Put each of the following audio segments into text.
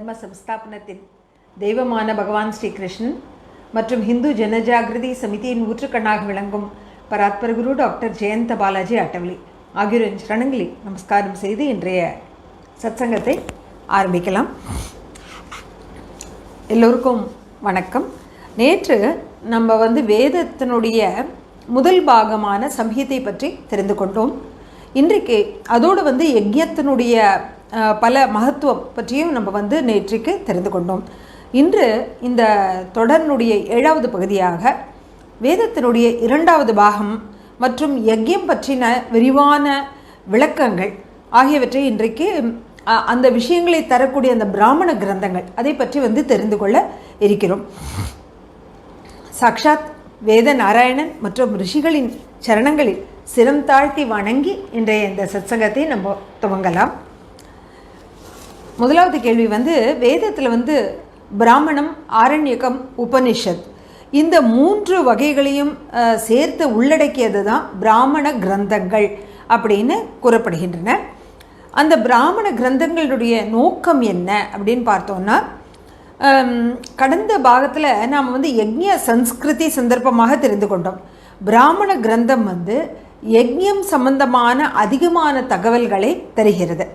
தர்ம சம்ஸ்தாபனத்தின் தெய்வமான பகவான் ஸ்ரீகிருஷ்ணன் மற்றும் ஹிந்து ஜனஜாகிருதி சமிதியின் ஊற்றுக்கண்ணாக விளங்கும் பராத்பர குரு டாக்டர் ஜெயந்த பாலாஜி அட்டவலி ஆகியோரின் சரணங்களை நமஸ்காரம் செய்து இன்றைய சத்சங்கத்தை ஆரம்பிக்கலாம். எல்லோருக்கும் வணக்கம். நேற்று நம்ம வந்து வேதத்தினுடைய முதல் பாகமான சம்ஹிதை பற்றி தெரிந்து கொண்டோம். இன்றைக்கு அதோடு வந்து யஜ்யத்தினுடைய பல மகத்துவம் பற்றியும் நம்ம வந்து நேற்றுக்கு தெரிந்து கொண்டோம். இன்று இந்த தொடரினுடைய ஏழாவது பகுதியாக வேதத்தினுடைய இரண்டாவது பாகம் மற்றும் யஜ்யம் பற்றின விரிவான விளக்கங்கள் ஆகியவற்றை இன்றைக்கு அந்த விஷயங்களை தரக்கூடிய அந்த பிராமண கிரந்தங்கள் அதை பற்றி வந்து தெரிந்து கொள்ள இருக்கிறோம். சாக்ஷாத் வேத நாராயணன் மற்றும் ரிஷிகளின் சரணங்களில் சிரம் தாழ்த்தி வணங்கி இன்றைய இந்த சத்சங்கத்தை நம்ம துவங்கலாம். முதலாவது கேள்வி வந்து வேதத்தில் வந்து பிராமணம் ஆரண்யகம் உபனிஷத். இந்த மூன்று வகைகளையும் சேர்த்து உள்ளடக்கியது தான் பிராமண கிரந்தங்கள் அப்படின்னு கூறப்படுகின்றன. அந்த பிராமண கிரந்தங்களுடைய நோக்கம் என்ன அப்படின்னு பார்த்தோன்னா கடந்த பாகத்தில் நாம் வந்து யக்ஞ சம்ஸ்கிருதி சந்தர்ப்பமாக தெரிந்து கொண்டோம். பிராமண கிரந்தம் வந்து யக்ஞம் சம்பந்தமான அதிகமான தகவல்களை தருகிறது.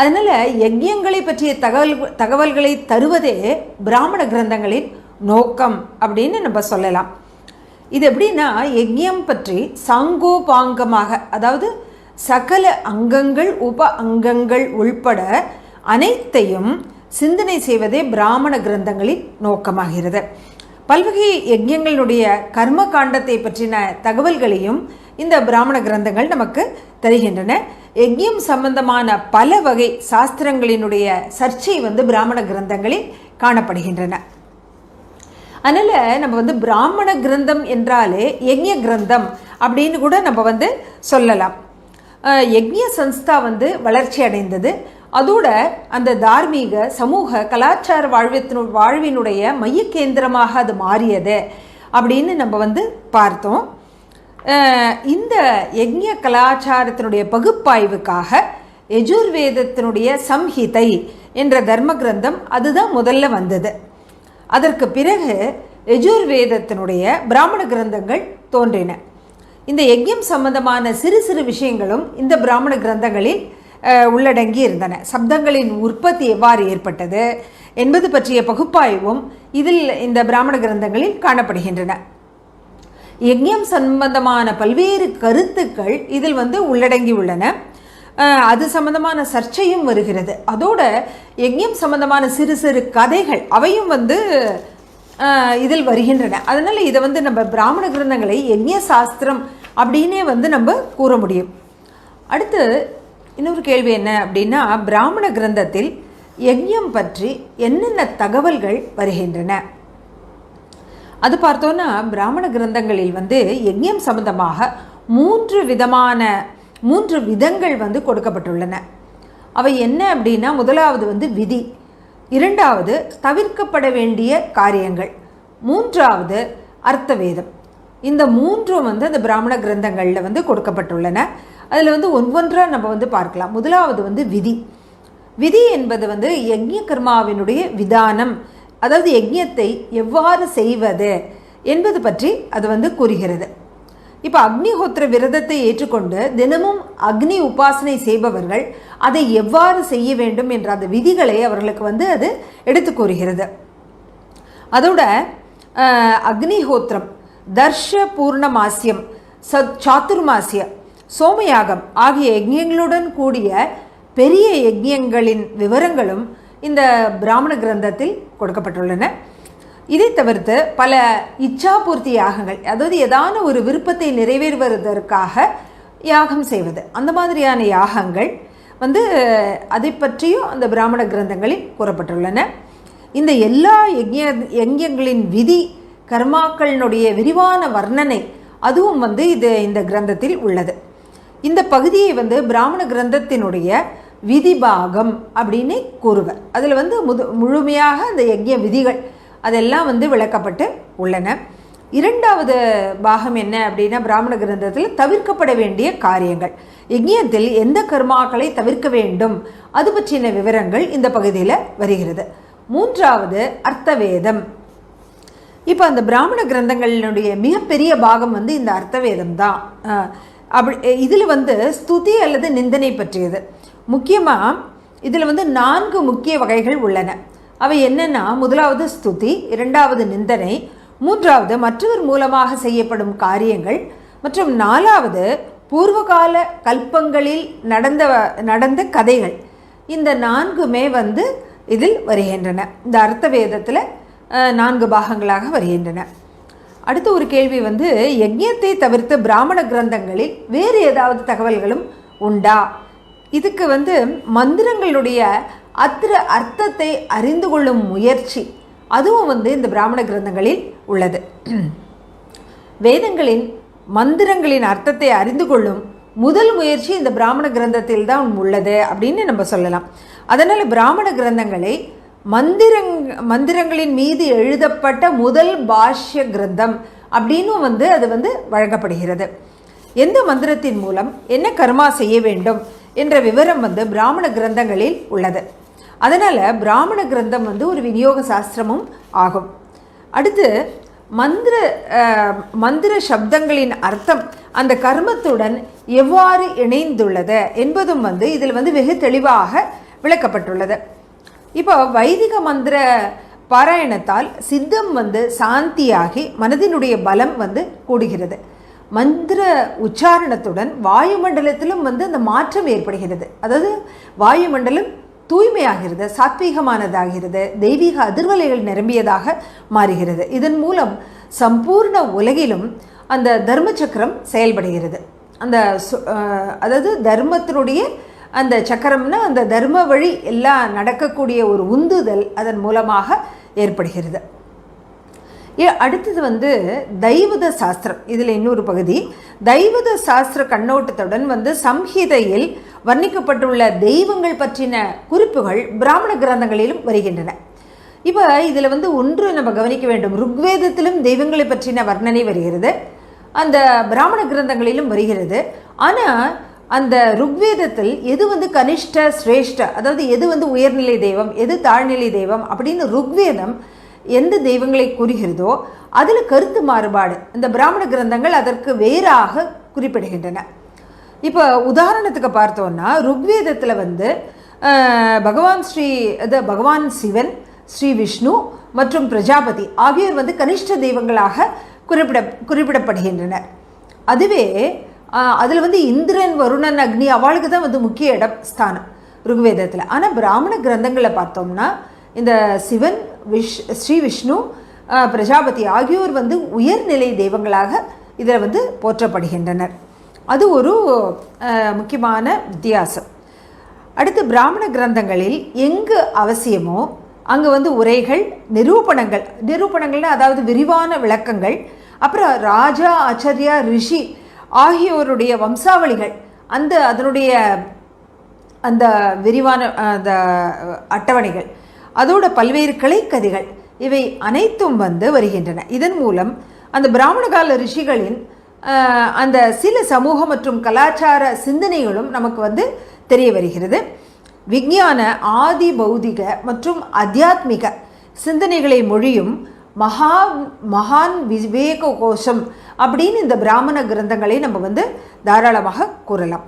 அதனால் யஜ்யங்களை பற்றிய தகவல் தகவல்களை தருவதே பிராமண கிரந்தங்களின் நோக்கம் அப்படின்னு நம்ம சொல்லலாம். இது எப்படின்னா யஜ்யம் பற்றி சாங்கோபாங்கமாக அதாவது சகல அங்கங்கள் உப அங்கங்கள் உள்பட அனைத்தையும் சிந்தனை செய்வதே பிராமண கிரந்தங்களின் நோக்கமாகிறது. பல்வகை யஜ்யங்களுடைய கர்ம காண்டத்தை பற்றின தகவல்களையும் இந்த பிராமண கிரந்தங்கள் நமக்கு தருகின்றன. யஜ்யம் சம்பந்தமான பல வகை சாஸ்திரங்களினுடைய சர்ச்சை வந்து பிராமண கிரந்தங்களில் காணப்படுகின்றன. அதனால் நம்ம வந்து பிராமண கிரந்தம் என்றாலே யஜ்ய கிரந்தம் அப்படின்னு கூட நம்ம வந்து சொல்லலாம். யஜ்ய சன்ஸ்தா வந்து வளர்ச்சி அடைந்தது. அதோட அந்த தார்மீக சமூக கலாச்சார வாழ்வித்தினு வாழ்வினுடைய மையக்கேந்திரமாக அது மாறியது அப்படின்னு நம்ம வந்து பார்த்தோம். இந்த யஜ்ய கலாச்சாரத்தினுடைய பகுப்பாய்வுக்காக யஜுர்வேதத்தினுடைய சம்ஹிதை என்ற தர்ம கிரந்தம் அதுதான் முதல்ல வந்தது. அதற்கு பிறகு யஜுர்வேதத்தினுடைய பிராமண கிரந்தங்கள் தோன்றின. இந்த யஜ்யம் சம்பந்தமான சிறு சிறு விஷயங்களும் இந்த பிராமண கிரந்தங்களில் உள்ளடங்கி இருந்தன. சப்தங்களின் உற்பத்தி எவ்வாறு ஏற்பட்டது என்பது பற்றிய பகுப்பாய்வும் இதில் இந்த பிராமண கிரந்தங்களில் காணப்படுகின்றன. யஜ்யம் சம்பந்தமான பல்வேறு கருத்துக்கள் இதில் வந்து உள்ளடங்கி உள்ளன. அது சம்பந்தமான சர்ச்சையும் வருகிறது. அதோட யஜ்யம் சம்பந்தமான சிறு சிறு கதைகள் அவையும் வந்து இதில் வருகின்றன. அதனால் இதை வந்து நம்ம பிராமண கிரந்தங்களை யஜ்ய சாஸ்திரம் அப்படின்னே வந்து நம்ம கூற முடியும். அடுத்து இன்னொரு கேள்வி என்ன அப்படின்னா பிராமண கிரந்தத்தில் யஜ்யம் பற்றி என்னென்ன தகவல்கள் வருகின்றன? அது பார்த்தோன்னா பிராமண கிரந்தங்களில் வந்து யஜ்யம் சம்பந்தமாக மூன்று விதமான மூன்று விதங்கள் வந்து கொடுக்கப்பட்டுள்ளன. அவை என்ன அப்படின்னா முதலாவது வந்து விதி இரண்டாவது தவிர்க்கப்பட வேண்டிய காரியங்கள் மூன்றாவது அர்த்தவேதம். இந்த மூன்றும் வந்து அந்த பிராமண கிரந்தங்களில் வந்து கொடுக்கப்பட்டுள்ளன. அதில் வந்து ஒவ்வொன்றாக நம்ம வந்து பார்க்கலாம். முதலாவது வந்து விதி. விதி என்பது வந்து யஜ்ய கர்மாவினுடைய விதானம். அதாவது யஜ்யத்தை எவ்வாறு செய்வது என்பது பற்றி அது வந்து கூறுகிறது. இப்போ அக்னிஹோத்திர விரதத்தை ஏற்றுக்கொண்டு தினமும் அக்னி உபாசனை செய்பவர்கள் அதை எவ்வாறு செய்ய வேண்டும் என்ற அந்த விதிகளை அவர்களுக்கு வந்து அது எடுத்து கூறுகிறது. அதோட அக்னிஹோத்திரம் தர்ஷ பூர்ணமாசியம் சத் சாத்துர்மாசிய சோமயாகம் ஆகிய யஜ்யங்களுடன் கூடிய பெரிய யஜ்யங்களின் விவரங்களும் இந்த பிராமண கிரந்தத்தில் கொடுக்கப்பட்டுள்ளன. இதை தவிர்த்து பல இச்சாபூர்த்தி யாகங்கள் அதாவது ஏதான ஒரு விருப்பத்தை நிறைவேறுவதற்காக யாகம் செய்வது. அந்த மாதிரியான யாகங்கள் வந்து அதை பற்றியும் அந்த பிராமண கிரந்தங்களில் கூறப்பட்டுள்ளன. இந்த எல்லா யஜ்ய யஜ்யங்களின் விதி கர்மாக்களினுடைய விரிவான வர்ணனை அதுவும் வந்து இது இந்த கிரந்தத்தில் உள்ளது. இந்த பகுதியை வந்து பிராமண கிரந்தத்தினுடைய விதிபாகம் அப்படின்னு கூறுவர். அதில் வந்து முது முழுமையாக அந்த யஜ்ய விதிகள் அதெல்லாம் வந்து விளக்கப்பட்டு உள்ளன. இரண்டாவது பாகம் என்ன அப்படின்னா பிராமண கிரந்தத்தில் தவிர்க்கப்பட வேண்டிய காரியங்கள். யஜ்யத்தில் எந்த கர்மாக்களை தவிர்க்க வேண்டும்? அது பற்றின விவரங்கள் இந்த பகுதியில் வருகிறது. மூன்றாவது அர்த்தவேதம். இப்போ அந்த பிராமண கிரந்தங்களினுடைய மிகப்பெரிய பாகம் வந்து இந்த அர்த்தவேதம் தான். அப்படி இதில் வந்து ஸ்துதி அல்லது நிந்தனை பற்றியது. முக்கியமாக இதில் வந்து நான்கு முக்கிய வகைகள் உள்ளன. அவை என்னென்னா முதலாவது ஸ்துதி இரண்டாவது நிந்தனை மூன்றாவது மற்றவர் மூலமாக செய்யப்படும் காரியங்கள் மற்றும் நாலாவது பூர்வகால கல்பங்களில் நடந்த நடந்த கதைகள். இந்த நான்குமே வந்து இதில் வருகின்றன. இந்த அர்த்த வேதத்தில் நான்கு பாகங்களாக வருகின்றன. அடுத்த ஒரு கேள்வி வந்து யஜ்யத்தை தவிர்த்து பிராமண கிரந்தங்களில் வேறு ஏதாவது தகவல்களும் உண்டா? இதுக்கு வந்து மந்திரங்களுடைய அத்திர அர்த்தத்தை அறிந்து கொள்ளும் முயற்சி அதுவும் வந்து இந்த பிராமண கிரந்தங்களில் உள்ளது. வேதங்களின் மந்திரங்களின் அர்த்தத்தை அறிந்து கொள்ளும் முதல் முயற்சி இந்த பிராமண கிரந்தத்தில் தான் உள்ளது அப்படின்னு நம்ம சொல்லலாம். அதனால் பிராமண கிரந்தங்களை மந்திரங் மந்திரங்களின் மீது எழுதப்பட்ட முதல் பாஷ்ய கிரந்தம் அப்படின்னும் வந்து அது வந்து வழங்கப்படுகிறது. எந்த மந்திரத்தின் மூலம் என்ன கர்மா செய்ய வேண்டும் என்ற விவரம் வந்து பிராமண கிரந்தங்களில் உள்ளது. அதனால் பிராமண கிரந்தம் வந்து ஒரு விநியோக சாஸ்திரமும் ஆகும். அடுத்து மந்திர மந்திர சப்தங்களின் அர்த்தம் அந்த கர்மத்துடன் எவ்வாறு இணைந்துள்ளது என்பதும் வந்து இதில் வந்து வெகு தெளிவாக விளக்கப்பட்டுள்ளது. இப்போ வைதிக மந்திர பாராயணத்தால் சித்தம் வந்து சாந்தியாகி மனதினுடைய பலம் வந்து கூடுகிறது. மந்திர உச்சாரணத்துடன் வாயுமண்டலத்திலும் வந்து அந்த மாற்றம் ஏற்படுகிறது. அதாவது வாயுமண்டலம் தூய்மையாகிறது சாத்வீகமானதாகிறது தெய்வீக அதிர்வலைகள் நிரம்பியதாக மாறுகிறது. இதன் மூலம் சம்பூர்ண உலகிலும் அந்த தர்ம சக்கரம் செயல்படுகிறது. அந்த சு- அதாவது தர்மத்தினுடைய அந்த சக்கரம்னா அந்த தர்ம வழி எல்லாம் நடக்கக்கூடிய ஒரு உந்துதல் அதன் மூலமாக ஏற்படுகிறது. இ- அடுத்தது வந்து தெய்வத சாஸ்திரம். இதில் இன்னொரு பகுதி. தெய்வத சாஸ்திர கண்ணோட்டத்துடன் வந்து சம்ஹிதையில் வர்ணிக்கப்பட்டுள்ள தெய்வங்கள் பற்றின குறிப்புகள் பிராமண கிரந்தங்களிலும் வருகின்றன. இப்போ இதில் வந்து ஒன்று நம்ம கவனிக்க வேண்டும். ருக்வேதத்திலும் தெய்வங்களை பற்றின வர்ணனை வருகிறது. அந்த பிராமண கிரந்தங்களிலும் வருகிறது. ஆனால் அந்த ருக்வேதத்தில் எது வந்து கனிஷ்ட சிரேஷ்ட அதாவது எது வந்து உயர்நிலை தெய்வம் எது தாழ்நிலை தெய்வம் அப்படின்னு ருக்வேதம் எந்த தெய்வங்களை கூறுகிறதோ அதில் கருத்து மாறுபாடு. இந்த பிராமண கிரந்தங்கள் அதற்கு வேறாக குறிப்பிடுகின்றன. இப்போ உதாரணத்துக்கு பார்த்தோம்னா ருக்வேதத்தில் வந்து பகவான் ஸ்ரீ இது பகவான் சிவன் ஸ்ரீ விஷ்ணு மற்றும் பிரஜாபதி ஆகியோர் வந்து கனிஷ்ட தெய்வங்களாக குறிப்பிட குறிப்பிடப்படுகின்றனர். அதுவே அதில் வந்து இந்திரன் வருணன் அக்னி அவளுக்கு தான் வந்து முக்கிய இடம் ஸ்தானம் ருக்வேதத்தில். ஆனால் பிராமண கிரந்தங்களை பார்த்தோம்னா இந்த சிவன் விஷ் ஸ்ரீ விஷ்ணு பிரஜாபதி ஆகியோர் வந்து உயர்நிலை தெய்வங்களாக இதில் வந்து போற்றப்படுகின்றனர். அது ஒரு முக்கியமான வித்தியாசம். அடுத்து பிராமண கிரந்தங்களில் எங்கு அவசியமோ அங்கே வந்து உரைகள் நிரூபணங்கள் நிரூபணங்கள்னா அதாவது விரிவான விளக்கங்கள் அப்புறம் ராஜா ஆச்சரியா ரிஷி ஆகியோருடைய வம்சாவளிகள் அந்த அதனுடைய அந்த விரிவான அந்த அட்டவணைகள். அதோட பல்வேறு கிளைக்கதிகள் இவை அனைத்தும் வந்து வருகின்றன. இதன் மூலம் அந்த பிராமண கால ரிஷிகளின் அந்த சில சமூக மற்றும் கலாச்சார சிந்தனைகளும் நமக்கு வந்து தெரிய வருகிறது. விஞ்ஞான ஆதி பௌதிக மற்றும் அத்தியாத்மிக சிந்தனைகளை மொழியும் மகா மகான் விவேக கோஷம் அப்படின்னு இந்த பிராமண கிரந்தங்களை நம்ம வந்து தாராளமாக கூறலாம்.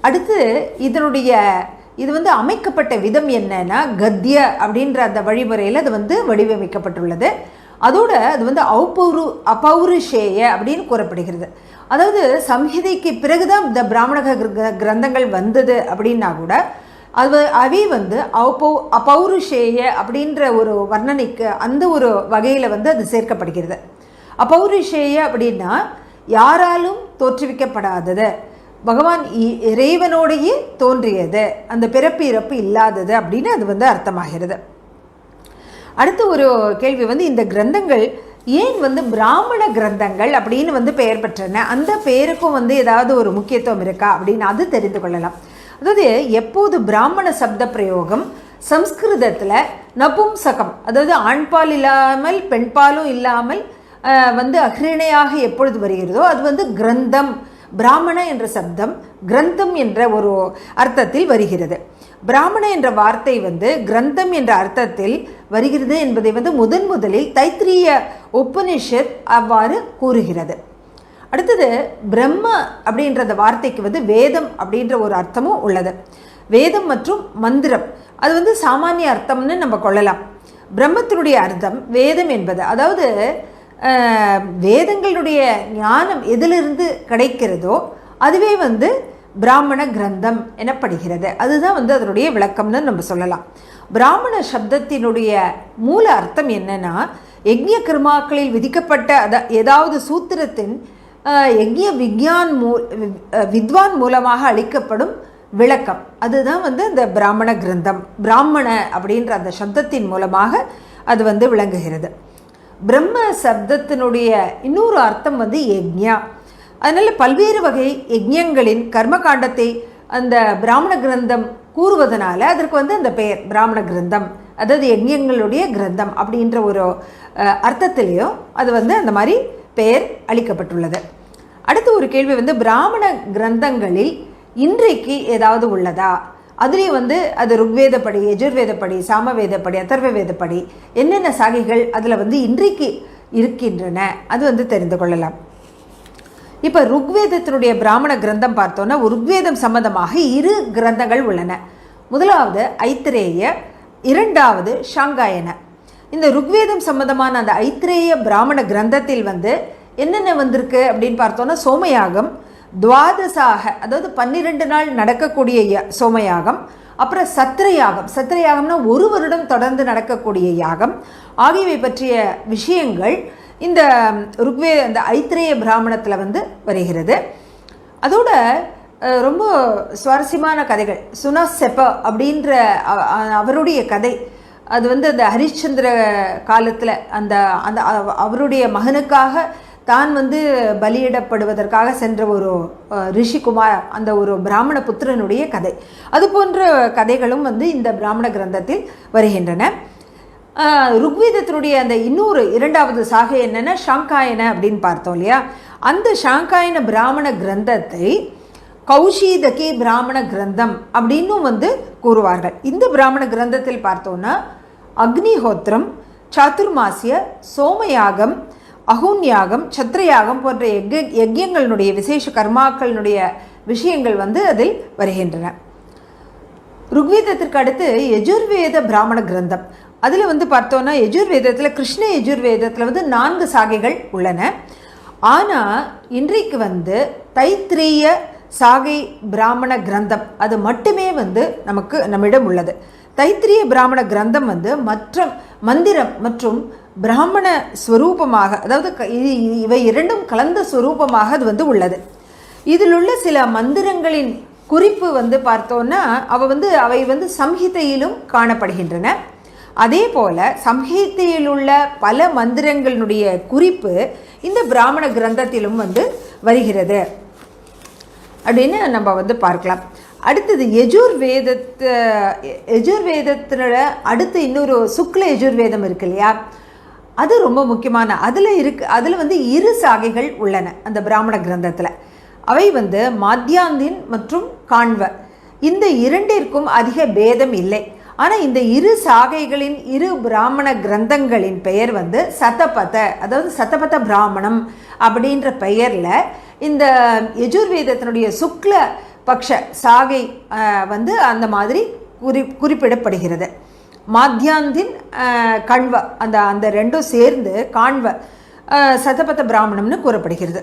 அடுத்து இதனுடைய இது வந்து அமைக்கப்பட்ட விதம் என்னன்னா கத்திய அப்படின்ற அந்த வழிமுறையில் அது வந்து வடிவமைக்கப்பட்டுள்ளது. அதோட அது வந்து ஔபௌரு அபௌருஷேய அப்படின்னு கூறப்படுகிறது. அதாவது சம்ஹிதைக்கு பிறகுதான் இந்த பிராமண கிர- கிரந்தங்கள் வந்தது அப்படின்னா கூட அது அவி வந்து அபௌ அபௌருஷேய அப்படின்ற ஒரு வர்ணனைக்கு அந்த ஒரு வகையில் வந்து அது சேர்க்கப்படுகிறது. அபௌருஷேய அப்படின்னா யாராலும் தோற்றுவிக்கப்படாதது. பகவான் இ- இறைவனோடையே தோன்றியது. அந்த பிறப்பு இறப்பு இல்லாதது அப்படின்னு அது வந்து அர்த்தமாகிறது. அடுத்த ஒரு கேள்வி வந்து இந்த கிரந்தங்கள் ஏன் வந்து பிராமண கிரந்தங்கள் அப்படின்னு வந்து பெயர் பெற்றன? அந்த பெயருக்கும் வந்து ஏதாவது ஒரு முக்கியத்துவம் இருக்கா அப்படின்னு அது தெரிந்து கொள்ளலாம். அதாவது எப்போது பிராமண சப்த பிரயோகம் சம்ஸ்கிருதத்தில் நபும்சகம் அதாவது ஆண்பால் இல்லாமல் பெண்பாலும் இல்லாமல் வந்து அகிரணையாக எப்பொழுது வருகிறதோ அது வந்து கிரந்தம் பிராமண என்ற சப்தம் கிரந்தம் என்ற ஒரு அர்த்தத்தில் வருகிறது. பிராமண என்ற வார்த்தை வந்து கிரந்தம் என்ற அர்த்தத்தில் வருகிறது என்பதை வந்து முதன் முதலில் தைத்திரிய உபனிஷத் அவ்வாறு கூறுகிறது. அடுத்தது பிரம்ம அப்படின்ற அந்த வார்த்தைக்கு வந்து வேதம் அப்படின்ற ஒரு அர்த்தமும் உள்ளது. வேதம் மற்றும் மந்திரம். அது வந்து சாமானிய அர்த்தம்னு நம்ம கொள்ளலாம். பிரம்மத்தினுடைய அர்த்தம் வேதம் என்பது. அதாவது வேதங்களுடைய ஞானம் எதிலிருந்து கிடைக்கிறதோ அதுவே வந்து பிராமண கிரந்தம் எனப்படுகிறது. அதுதான் வந்து அதனுடைய விளக்கம்னு நம்ம சொல்லலாம். பிராமண சப்தத்தினுடைய மூல அர்த்தம் என்னன்னா யக்ஞ கர்மாக்களில் விதிக்கப்பட்ட அத ஏதாவது சூத்திரத்தின் யஜ்ய யக்ஞ விக்யான் மூ வித்வான் மூலமாக அளிக்கப்படும் விளக்கம். அதுதான் வந்து இந்த பிராமண கிரந்தம். பிராமண அப்படின்ற அந்த சப்தத்தின் மூலமாக அது வந்து விளங்குகிறது. பிரம்ம சப்தத்தினுடைய இன்னொரு அர்த்தம் வந்து யஜ்யா அதனால் பல்வேறு வகை யஜ்யங்களின் கர்மகாண்டத்தை அந்த பிராமண கிரந்தம் கூறுவதனால அதற்கு வந்து அந்த பெயர் பிராமண கிரந்தம். அதாவது யஜ்யங்களுடைய கிரந்தம் அப்படின்ற ஒரு அர்த்தத்திலையோ அது வந்து அந்த மாதிரி பெயர் அளிக்கப்பட்டுள்ளது. அடுத்து ஒரு கேள்வி வந்து பிராமண கிரந்தங்களில் இன்றைக்கு ஏதாவது உள்ளதா? அதுலேயும் வந்து அது ருக்வேதப்படி எஜுர்வேதப்படி சாமவேதப்படி அதர்வ வேதப்படி என்னென்ன சாகைகள் அதில் வந்து இன்றைக்கு இருக்கின்றன? அது வந்து தெரிந்து கொள்ளலாம். இப்போ ருக்வேதத்தினுடைய பிராமண கிரந்தம் பார்த்தோன்னா ருக்வேதம் சம்பந்தமாக இரு கிரந்தங்கள் உள்ளன. முதலாவது ஐத்திரேய இரண்டாவது ஷாங்காயன. இந்த ருக்வேதம் சம்பந்தமான அந்த ஐத்திரேய பிராமண கிரந்தத்தில் வந்து என்னென்ன வந்திருக்கு அப்படின்னு பார்த்தோன்னா சோமயாகம் துவாதசாக அதாவது பன்னிரெண்டு நாள் நடக்கக்கூடிய ய- சோமயாகம் அப்புறம் சத்திரயாகம் சத்திரயாகம்னா ஒரு வருடம் தொடர்ந்து நடக்கக்கூடிய யாகம். ஆகியவை பற்றிய விஷயங்கள் இந்த ருக்வே அந்த ஐத்திரேய பிராமணத்தில் வந்து வருகிறது. அதோட ரொம்ப சுவாரஸ்யமான கதைகள். சுனா செப்ப அப்படின்ற அவருடைய கதை. அது வந்து அந்த ஹரிச்சந்திர காலத்தில் அந்த அந்த அவருடைய மகனுக்காக தான் வந்து பலியிடப்படுவதற்காக சென்ற ஒரு ரிஷிகுமார் அந்த ஒரு பிராமண புத்திரனுடைய கதை. அது போன்ற கதைகளும் வந்து இந்த பிராமண கிரந்தத்தில் வருகின்றன. ருக்வீதத்தினுடைய அந்த இன்னொரு இரண்டாவது சாகை என்னென்னா ஷாங்காயன அப்படின்னு பார்த்தோம் இல்லையா? அந்த ஷாங்காயன பிராமண கிரந்தத்தை கௌஷீதகி பிராமண கிரந்தம் அப்படின்னும் வந்து கூறுவார்கள். இந்த பிராமண கிரந்தத்தில் பார்த்தோன்னா அக்னிஹோத்திரம் சாதுர்மாசிய சோமயாகம் அகூன்யாகம் சத்ரயாகம் போன்ற யஜ யஜ்யங்களினுடைய விசேஷ கர்மாக்களினுடைய விஷயங்கள் வந்து அதில் வருகின்றன. ருக்வேதத்திற்கு அடுத்து யஜுர்வேத பிராமண கிரந்தம். அதில் வந்து பார்த்தோன்னா யஜுர்வேதத்தில் கிருஷ்ண யஜுர்வேதத்தில் வந்து நான்கு சாகைகள் உள்ளன. ஆனால் இன்றைக்கு வந்து தைத்திரேய சாகை பிராமண கிரந்தம். அது மட்டுமே வந்து நமக்கு நம்மிடம் உள்ளது. தைத்திரிய பிராமண கிரந்தம் வந்து மற்ற மந்திரம் மற்றும் பிராமண ஸ்வரூபமாக அதாவது க- இ- இவை இரண்டும் கலந்த ஸ்வரூபமாக அது வந்து உள்ளது. இதில் உள்ள சில மந்திரங்களின் குறிப்பு வந்து பார்த்தோன்னா அவ வந்து அவை வந்து சம்ஹிதையிலும் காணப்படுகின்றன. அதே போல சம்ஹிதையில் உள்ள பல மந்திரங்களினுடைய குறிப்பு இந்த பிராமண கிரந்தத்திலும் வந்து வருகிறது. அப்படின்னு நம்ம வந்து பார்க்கலாம். அடுத்தது எஜுர்வேதத்தை வேதத்தை அடுத்து இன்னொரு சுக்ல எஜுர்வேதம் இருக்கு இல்லையா? அது ரொம்ப முக்கியமான அதில் இருக்கு அதில் வந்து இரு சாகைகள் உள்ளன அந்த பிராமண கிரந்தத்தில். அவை வந்து மாத்தியாந்தின் மற்றும் காண்வ. இந்த இரண்டிற்கும் அதிக பேதம் இல்லை. ஆனால் இந்த இரு சாகைகளின் இரு பிராமண கிரந்தங்களின் பெயர் வந்து சதபத அதாவது சதபத பிராமணம் அப்படின்ற பெயரில் இந்த யஜுர்வேதத்தினுடைய சுக்ல பக்ஷ சாகை வந்து அந்த மாதிரி குறி குறிப்பிடப்படுகிறது. மாத்தியாந்தின் கண்வ அந்த அந்த ரெண்டும் சேர்ந்து காண்வ சதபத்த பிராமணம்னு கூறப்படுகிறது.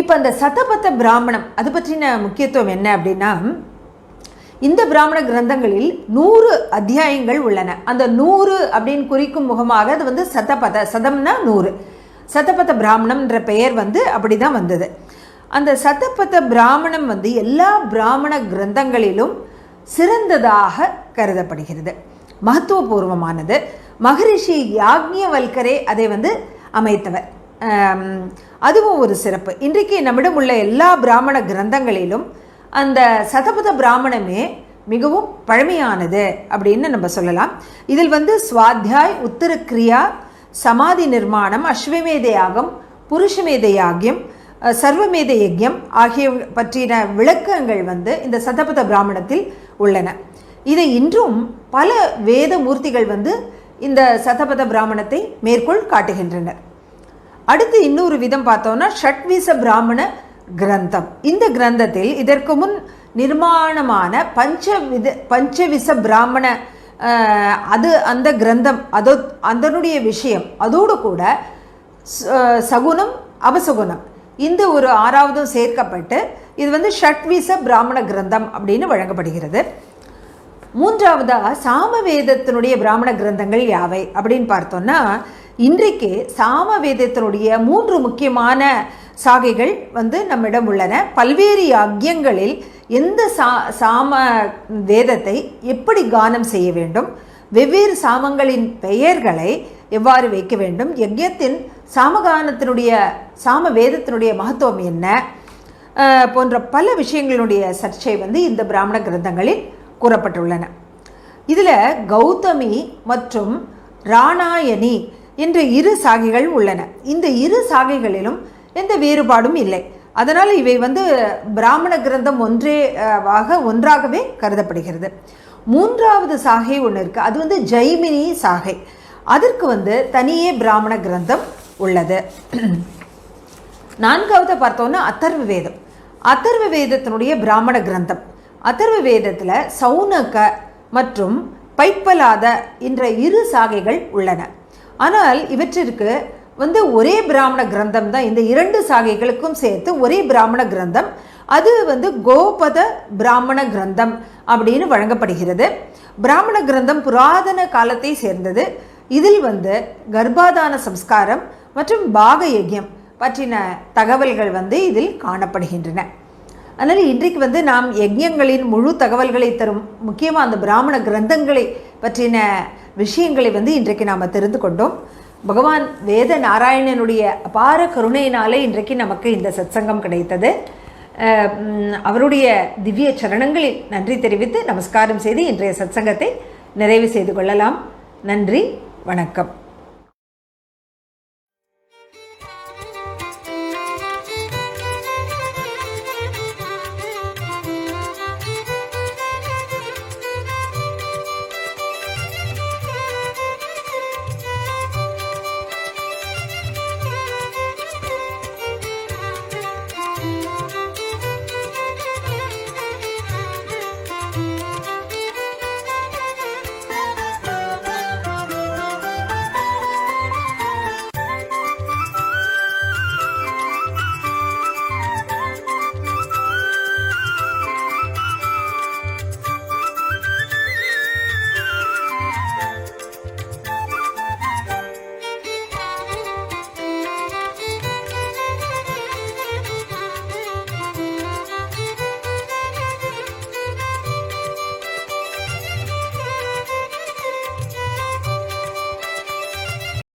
இப்போ அந்த சதபத்த பிராமணம் அது பற்றின முக்கியத்துவம் என்ன அப்படின்னா இந்த பிராமண கிரந்தங்களில் நூறு அத்தியாயங்கள் உள்ளன. அந்த நூறு அப்படின்னு குறிக்கும் முகமாக அது வந்து சதபத சதம்னா நூறு. சதபத பிராமணம்ன்ற பெயர் வந்து அப்படிதான் வந்தது. அந்த சதபத பிராமணம் வந்து எல்லா பிராமண கிரந்தங்களிலும் சிறந்ததாக கருதப்படுகிறது. மகத்துவபூர்வமானது. மகரிஷி யாக்ஞவல்கரே அதை வந்து அமைத்தவர். அதுவும் ஒரு சிறப்பு. இன்றைக்கு நம்மிடம் உள்ள எல்லா பிராமண கிரந்தங்களிலும் அந்த சதபத பிராமணமே மிகவும் பழமையானது அப்படின்னு நம்ம சொல்லலாம். இதில் வந்து சுவாத்தியாய் உத்தர கிரியா சமாதி நிர்மாணம் அஸ்வமேத யாகம் புருஷமேத யாகியம் சர்வமேத யஜ்யம் ஆகிய பற்றின விளக்கங்கள் வந்து இந்த சதபத பிராமணத்தில் உள்ளன. இதை இன்றும் பல வேத மூர்த்திகள் வந்து இந்த சதபத பிராமணத்தை மேற்கோள் காட்டுகின்றனர். அடுத்து இன்னொரு விதம் பார்த்தோம்னா ஷட்விச பிராமண கிரந்தம். இந்த கிரந்தத்தில் இதற்கு முன் நிர்மாணமான பஞ்சவித பஞ்சவிச பிராமண அது அந்த கிரந்தம் அதோ அதனுடைய விஷயம். அதோடு கூட ச- சகுனம் அபசகுனம். இந்த ஒரு ஆறாவதும் சேர்க்கப்பட்டு இது வந்து ஷட்விச பிராமண கிரந்தம் அப்படின்னு வழங்கப்படுகிறது. மூன்றாவதாக சாமவேதத்தினுடைய பிராமண கிரந்தங்கள் யாவை அப்படின்னு பார்த்தோன்னா இன்றைக்கு சாமவேதத்தினுடைய மூன்று முக்கியமான சாகைகள் வந்து நம்மிடம் உள்ளன. பல்வேறு யஜ்யங்களில் எந்த சா சாம வேதத்தை எப்படி கானம் செய்ய வேண்டும்? வெவ்வேறு சாமங்களின் பெயர்களை எவ்வாறு வைக்க வேண்டும்? யஜ்யத்தின் சாமகானத்தினுடைய சாம வேதத்தினுடைய மகத்துவம் என்ன? போன்ற பல விஷயங்களுடைய சர்ச்சை வந்து இந்த பிராமண கிரந்தங்களில் கூறப்பட்டுள்ளன. இதில் கௌதமி மற்றும் ராணாயணி என்ற இரு சாகைகள் உள்ளன. இந்த இரு சாகைகளிலும் எந்த வேறுபாடும் இல்லை. அதனால் இவை வந்து பிராமண கிரந்தம் ஒன்றே ஆக ஒன்றாகவே கருதப்படுகிறது. மூன்றாவது சாகை ஒன்று இருக்குது அது வந்து ஜெய்மினி சாகை. அதற்கு வந்து தனியே பிராமண கிரந்தம் உள்ளது. நான்காவது பார்த்தோன்னா அத்தர்வ வேதம். அத்தர்வ வேதத்தினுடைய பிராமண கிரந்தம். அதர்வ வேதத்தில் சௌனக மற்றும் பைப்பலாத என்ற இரு சாகைகள் உள்ளன. ஆனால் இவற்றிற்கு வந்து ஒரே பிராமண கிரந்தம் தான். இந்த இரண்டு சாகைகளுக்கும் சேர்த்து ஒரே பிராமண கிரந்தம். அது வந்து கோபத பிராமண கிரந்தம் அப்படின்னு வழங்கப்படுகிறது. பிராமண கிரந்தம் புராதன காலத்தை சேர்ந்தது. இதில் வந்து கர்ப்பாதான சம்ஸ்காரம் மற்றும் பாக யஜ்யம் பற்றின தகவல்கள் வந்து இதில் காணப்படுகின்றன. அதனால் இன்றைக்கு வந்து நாம் யஜ்யங்களின் முழு தகவல்களை தரும் முக்கியமாக அந்த பிராமண கிரந்தங்களை பற்றின விஷயங்களை வந்து இன்றைக்கு நாம் தெரிந்து கொண்டோம். பகவான் வேத நாராயணனுடைய அபார கருணையினாலே இன்றைக்கு நமக்கு இந்த சத்சங்கம் கிடைத்தது. அவருடைய திவ்ய சரணங்களில் நன்றி தெரிவித்து நமஸ்காரம் செய்து இன்றைய சத்சங்கத்தை நிறைவு செய்து கொள்ளலாம். நன்றி வணக்கம்.